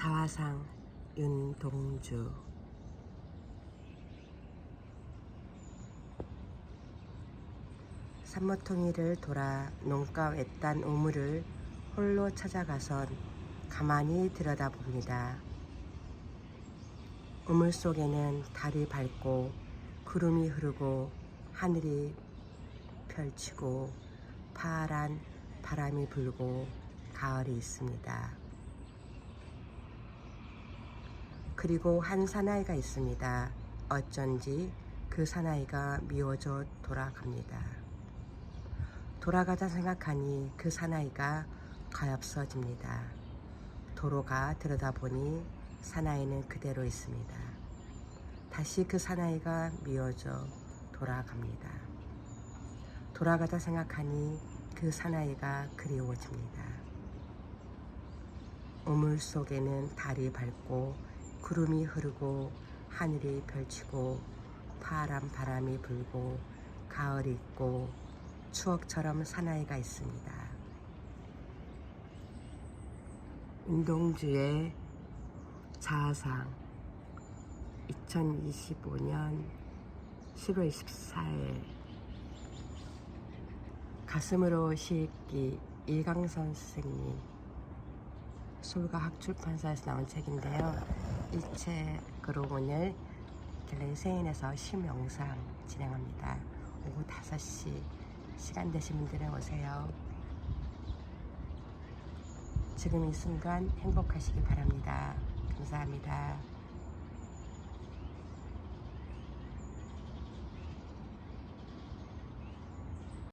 자화상 윤동주 산모통이를 돌아 농가 외딴 우물을 홀로 찾아가선 가만히 들여다봅니다. 우물 속에는 달이 밝고 구름이 흐르고 하늘이 펼치고 파란 바람이 불고 가을이 있습니다. 그리고 한 사나이가 있습니다. 어쩐지 그 사나이가 미워져 돌아갑니다. 돌아가자 생각하니 그 사나이가 가엾어집니다. 도로가 들여다보니 사나이는 그대로 있습니다. 다시 그 사나이가 미워져 돌아갑니다. 돌아가다 생각하니 그 사나이가 그리워집니다. 우물 속에는 달이 밝고 구름이 흐르고 하늘이 펼치고 파란 바람이 불고 가을이 있고 추억처럼 사나이가 있습니다. 운동주의 자아상 2025년 11월 24일 가슴으로 시읽기 일강선 선생님 서울과 학출판사에서 나온 책인데요. 이 책으로 오늘 갤러리 세인에서 심영상 진행합니다. 오후 5시 시간 되신 분들은 오세요. 지금 이 순간 행복하시기 바랍니다. 감사합니다.